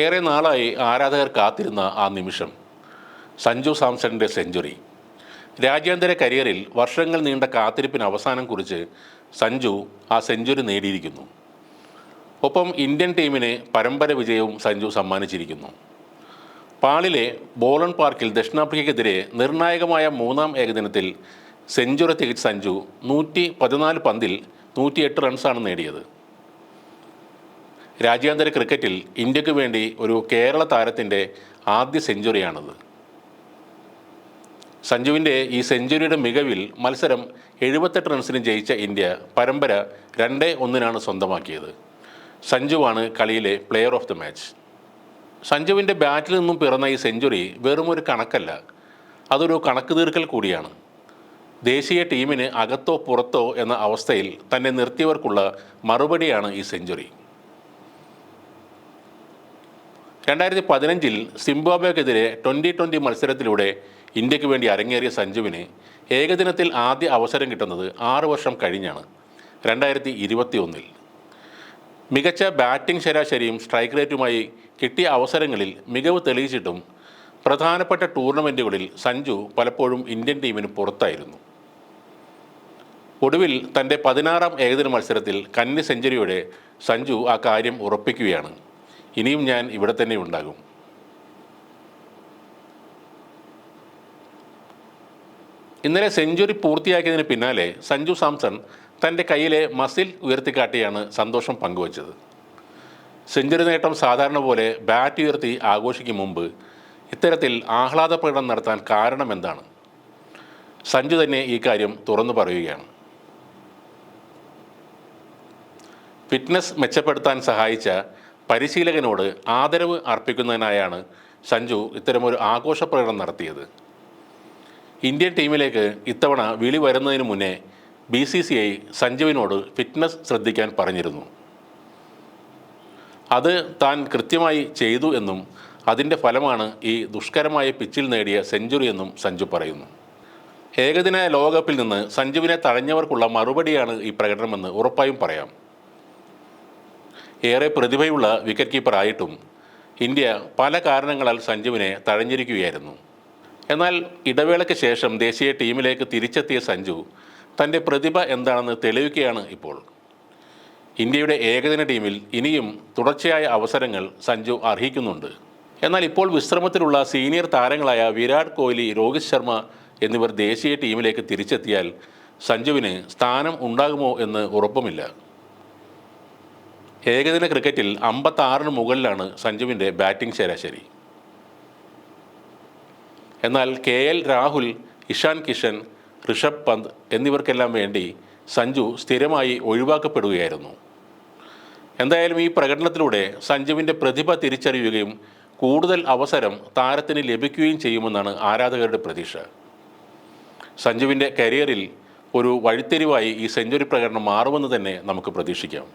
ഏറെ നാളായി ആരാധകർ കാത്തിരുന്ന ആ നിമിഷം. സഞ്ജു സാംസണിന്റെ സെഞ്ചുറി. രാജ്യാന്തര കരിയറിൽ വർഷങ്ങൾ നീണ്ട കാത്തിരിപ്പിന് അവസാനം കുറിച്ച് സഞ്ജു ആ സെഞ്ചുറി നേടിയിരിക്കുന്നു. ഒപ്പം ഇന്ത്യൻ ടീമിന് പരമ്പര വിജയവും സഞ്ജു സമ്മാനിച്ചിരിക്കുന്നു. പാളിലെ ബോളൺ പാർക്കിൽ ദക്ഷിണാഫ്രിക്കയ്ക്കെതിരെ നിർണായകമായ മൂന്നാം ഏകദിനത്തിൽ സെഞ്ചുറി തികച്ച സഞ്ജു നൂറ്റി പതിനാല് പന്തിൽ നൂറ്റിയെട്ട് റൺസാണ് നേടിയത്. രാജ്യാന്തര ക്രിക്കറ്റിൽ ഇന്ത്യയ്ക്ക് വേണ്ടി ഒരു കേരള താരത്തിന്റെ ആദ്യ സെഞ്ചുറിയാണത്. സഞ്ജുവിന്റെ ഈ സെഞ്ചുറിയുടെ മികവിൽ മത്സരം എഴുപത്തെട്ട് റൺസിന് ജയിച്ച ഇന്ത്യ പരമ്പര രണ്ട് ഒന്നിനാണ് സ്വന്തമാക്കിയത്. സഞ്ജുവാണ് കളിയിലെ പ്ലെയർ ഓഫ് ദി മാച്ച് സഞ്ജുവിന്റെ ബാറ്റിൽ നിന്നും പിറന്ന ഈ സെഞ്ചുറി വെറും ഒരു കണക്കല്ല അതൊരു കണക്ക് തീർക്കൽ കൂടിയാണ്. ദേശീയ ടീമിന് അകത്തോ പുറത്തോ എന്ന അവസ്ഥയിൽ തന്നെ നിർത്തിയവർക്കുള്ള മറുപടിയാണ് ഈ സെഞ്ചുറി. രണ്ടായിരത്തി പതിനഞ്ചിൽ സിംബാബ്വേക്കെതിരെ ട്വന്റി ട്വന്റി മത്സരത്തിലൂടെ ഇന്ത്യയ്ക്ക് വേണ്ടി അരങ്ങേറിയ സഞ്ജുവിന് ഏകദിനത്തിൽ ആദ്യ അവസരം കിട്ടുന്നത് ആറു വർഷം കഴിഞ്ഞാണ് രണ്ടായിരത്തി ഇരുപത്തി ഒന്നിൽ മികച്ച ബാറ്റിംഗ് ശരാശരിയും സ്ട്രൈക്ക് റേറ്റുമായി കിട്ടിയ അവസരങ്ങളിൽ മികവ് തെളിയിച്ചിട്ടും പ്രധാനപ്പെട്ട ടൂർണമെന്റുകളിൽ സഞ്ജു പലപ്പോഴും ഇന്ത്യൻ ടീമിന് പുറത്തായിരുന്നു. ഒടുവിൽ തന്റെ പതിനാറാം ഏകദിന മത്സരത്തിൽ കന്നി സെഞ്ചുറിയോടെ സഞ്ജു ആ കാര്യം ഉറപ്പിക്കുകയാണ്. ഇനിയും ഞാൻ ഇവിടെ തന്നെ ഉണ്ടാകും. ഇന്നലെ സെഞ്ചുറി പൂർത്തിയാക്കിയതിന് പിന്നാലെ സഞ്ജു സാംസൺ തന്റെ കയ്യിലെ മസിൽ ഉയർത്തിക്കാട്ടിയാണ് സന്തോഷം പങ്കുവച്ചത്. സെഞ്ചുറി നേട്ടം സാധാരണ പോലെ ബാറ്റ് ഉയർത്തി ആഘോഷിക്കും മുമ്പ് ഇത്തരത്തിൽ ആഹ്ലാദ പ്രകടനം നടത്താൻ കാരണം എന്താണ്? സഞ്ജു തന്നെ ഈ കാര്യം തുറന്നു പറയുകയാണ്. ഫിറ്റ്നസ് മെച്ചപ്പെടുത്താൻ സഹായിച്ച പരിശീലകനോട് ആദരവ് അർപ്പിക്കുന്നതിനായാണ് സഞ്ജു ഇത്തരമൊരു ആഘോഷ പ്രകടനം നടത്തിയത്. ഇന്ത്യൻ ടീമിലേക്ക് ഇത്തവണ വിളി വരുന്നതിന് മുന്നേ ബി സി സി ഐ സഞ്ജുവിനോട് ഫിറ്റ്നസ് ശ്രദ്ധിക്കാൻ പറഞ്ഞിരുന്നു. അത് താൻ കൃത്യമായി ചെയ്തു എന്നും അതിന്റെ ഫലമാണ് ഈ ദുഷ്കരമായ പിച്ചിൽ നേടിയ സെഞ്ചുറി എന്നും സഞ്ജു പറയുന്നു. ഏകദിന ലോകകപ്പിൽ നിന്ന് സഞ്ജുവിനെ തഴഞ്ഞവർക്കുള്ള മറുപടിയാണ് ഈ പ്രകടനമെന്ന് ഉറപ്പായും പറയാം. ഏറെ പ്രതിഭയുള്ള വിക്കറ്റ് കീപ്പറായിട്ടും ഇന്ത്യ പല കാരണങ്ങളാൽ സഞ്ജുവിനെ തഴഞ്ഞിരിക്കുകയായിരുന്നു. എന്നാൽ ഇടവേളയ്ക്ക് ശേഷം ദേശീയ ടീമിലേക്ക് തിരിച്ചെത്തിയ സഞ്ജു തന്റെ പ്രതിഭ എന്താണെന്ന് തെളിയിക്കുകയാണ് ഇപ്പോൾ. ഇന്ത്യയുടെ ഏകദിന ടീമിൽ ഇനിയും തുടർച്ചയായ അവസരങ്ങൾ സഞ്ജു അർഹിക്കുന്നുണ്ട്. എന്നാൽ ഇപ്പോൾ വിശ്രമത്തിലുള്ള സീനിയർ താരങ്ങളായ വിരാട് കോഹ്ലി രോഹിത് ശർമ്മ എന്നിവർ ദേശീയ ടീമിലേക്ക് തിരിച്ചെത്തിയാൽ സഞ്ജുവിന് സ്ഥാനം ഉണ്ടാകുമോ എന്ന് ഉറപ്പുമില്ല. ഏകദിന ക്രിക്കറ്റിൽ അമ്പത്താറിന് മുകളിലാണ് സഞ്ജുവിന്റെ ബാറ്റിംഗ് ശരാശരി. എന്നാൽ കെ എൽ രാഹുൽ ഇഷാൻ കിഷൻ ഋഷഭ് പന്ത് എന്നിവർക്കെല്ലാം വേണ്ടി സഞ്ജു സ്ഥിരമായി ഒഴിവാക്കപ്പെടുകയായിരുന്നു. എന്തായാലും ഈ പ്രകടനത്തിലൂടെ സഞ്ജുവിന്റെ പ്രതിഭ തിരിച്ചറിയുകയും കൂടുതൽ അവസരം താരത്തിന് ലഭിക്കുകയും ചെയ്യുമെന്നാണ് ആരാധകരുടെ പ്രതീക്ഷ. സഞ്ജുവിന്റെ കരിയറിൽ ഒരു വഴിത്തിരിവായി ഈ സെഞ്ചുറി പ്രകടനം മാറുമെന്ന് തന്നെ നമുക്ക് പ്രതീക്ഷിക്കാം.